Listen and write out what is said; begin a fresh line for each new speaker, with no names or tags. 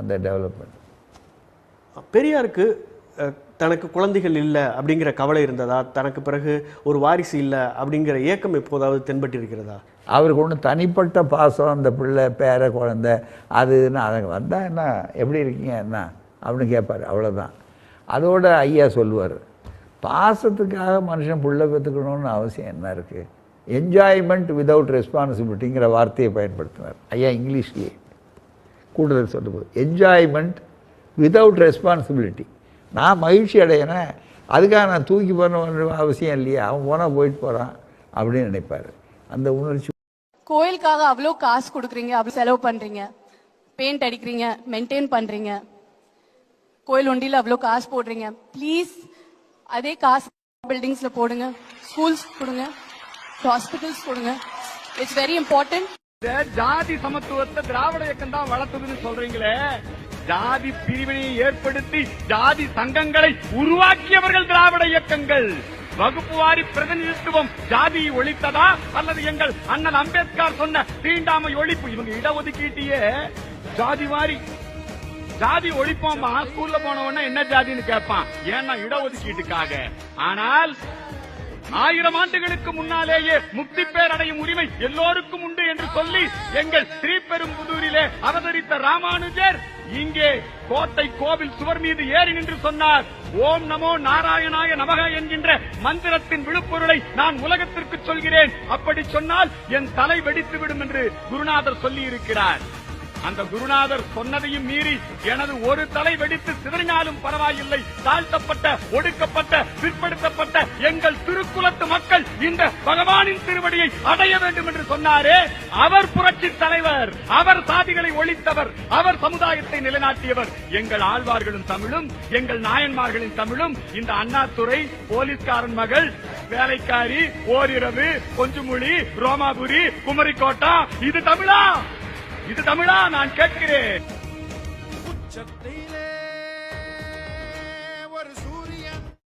அந்த டெவலப்மெண்ட்
பெரியாருக்கு தனக்கு குழந்தைகள் இல்லை அப்படிங்கிற கவலை இருந்ததா? தனக்கு பிறகு ஒரு வாரிசு இல்லை அப்படிங்கிற ஏக்கம் எப்போதாவது தென்பட்டிருக்கிறதா?
அவருக்கு ஒன்றும் தனிப்பட்ட பாசம் அந்த பிள்ளை பேர குழந்தை அதுன்னு அதை வந்தால் என்ன எப்படி இருக்கீங்க என்ன? அப்படின்னு கேட்பார் அவ்வளோதான் அதோட ஐயா சொல்லுவார் பாசத்துக்காக மனுஷன் புள்ள பெற்றுக்கணும்னு அவசியம் என்ன இருக்குது என்ஜாய்மெண்ட் விதவுட் ரெஸ்பான்சிபிலிட்டிங்கிற வார்த்தையை பயன்படுத்தினார். ஐயா இங்கிலீஷ்லேயே. கூடுதல் சொல்லும்போது என்ஜாய்மெண்ட் விதவுட் ரெஸ்பான்சிபிலிட்டி நான் மகிழ்ச்சி அடையினேன் அதுக்காக நான் தூக்கி போன அவசியம் இல்லையா அவன் போனால் போயிட்டு போகிறான் அப்படின்னு நினைப்பார். அந்த உணர்ச்சி
கோயிலுக்காக அவ்வளோ காசு கொடுக்குறீங்க அவ்வளோ செலவு பண்ணுறீங்க பெயிண்ட் அடிக்கிறீங்க மெயின்டைன் பண்ணுறீங்க கோயில் ஒண்டியில் அவ்வளோ காசு போடுறீங்க. ப்ளீஸ் அதே காசு பில்டிங்ஸில் போடுங்க ஸ்கூல்ஸ் கொடுங்க ஹாஸ்பிட்டல்ஸ் கொடுங்க. இட்ஸ் வெரி இம்பார்ட்டன்ட்
ஜாதி சமத்துவத்தை திராவிட இயக்கம் தான் வளர்த்ததுன்னு சொல்றீங்களே? ஜாதி பிரிவினையை ஏற்படுத்தி ஜாதி சங்கங்களை உருவாக்கியவர்கள் திராவிட இயக்கங்கள். வகுப்பு வாரி பிரதிநிதித்துவம் ஜாதியை ஒழித்ததா? அல்லது எங்கள் அண்ணன் அம்பேத்கர் சொன்ன தீண்டாமை ஒழிப்பு? இவங்க இடஒதுக்கீட்டியே ஜாதி வாரி ஜாதி ஒழிப்போம்மா? ஸ்கூல்ல போன உடனே என்ன ஜாதின்னு கேட்பான். ஏன்னா இடஒதுக்கீட்டுக்காக. ஆனால் ஆயிரம் ஆண்டுகளுக்கு முன்னாலேயே முக்தி பேர் அடையும் உரிமை எல்லோருக்கும் உண்டு என்று சொல்லி எங்கள் ஸ்ரீபெரும்புதூரிலே அவதரித்த ராமானுஜர் இங்கே கோட்டை கோவில் சுவர் மீது ஏறி நின்று சொன்னார் ஓம் நமோ நாராயணாய நமக என்கின்ற மந்திரத்தின் விழுப்பொருளை நான் உலகத்திற்கு சொல்கிறேன். அப்படி சொன்னால் என் தலை வெடித்துவிடும் என்று குருநாதர் சொல்லியிருக்கிறார். அந்த குருநாதர் சொன்னதையும் மீறி எனது ஒரு தலை வெடித்து சிதறினாலும் பரவாயில்லை. தாழ்த்தப்பட்ட ஒடுக்கப்பட்ட பிற்படுத்தப்பட்ட எங்கள் திருக்குலத்து மக்கள் இந்த பகவானின் திருவடியை அடைய வேண்டும் என்று சொன்னாரே. அவர் புரட்சி தலைவர் அவர் சாதிகளை ஒழித்தவர் அவர் சமுதாயத்தை நிலைநாட்டியவர். எங்கள் ஆழ்வார்களும் தமிழும் எங்கள் நாயன்மார்களின் தமிழும் இந்த அண்ணாத்துறை போலீஸ்காரன் மகள் வேலைக்காரி ஓரிரவு கொஞ்சுமொழி ரோமாபுரி குமரிக்கோட்டா இது தமிழா? இது தமிழா நான் கேட்கிறேன்.
உச்சத்திலே